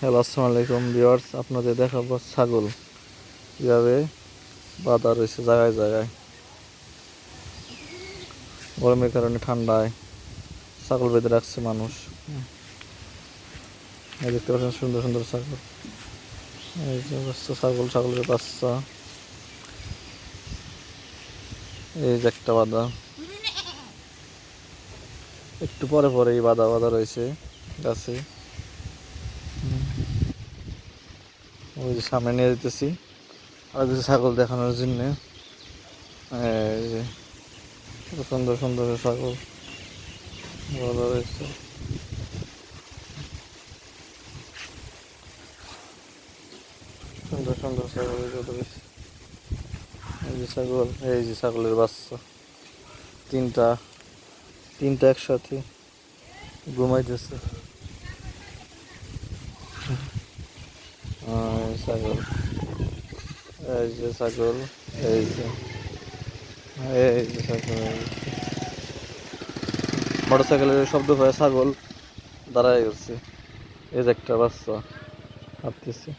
Hello, আসসালামু আলাইকুম viewers. আপনাদের দেখাবো ছাগল। কীভাবে বাধা রয়েছে জায়গায় জায়গায়। গরমের কারণে ঠান্ডায় ছাগল বেঁধে রাখছে মানুষ। দেখতে পাচ্ছেন সুন্দর সুন্দর ছাগল। এই যে ছাগল, ছাগলের বাচ্চা। এই যে একটা বাধা। একটু পরে পরে এই বাধা বাধা রয়েছে গাছে। ওই যে সামনে নিয়ে যেতেছি। আর কিছু ছাগল দেখানোর জন্য। সুন্দর সুন্দর ছাগল। ভালো রয়েছে সুন্দর সুন্দর ছাগল এই যে ছাগল, এই যে ছাগলের বাচ্চা। তিনটা তিনটা একসাথে ঘুমাইতেছে আহ, এই ছাগল এই যে ছাগল এই যে এই যে ছাগল মোটর সাইকেলের শব্দ হয়ে ছাগল দাঁড়ায় গেছে এই যে একটা বাচ্চা ভাবতেছে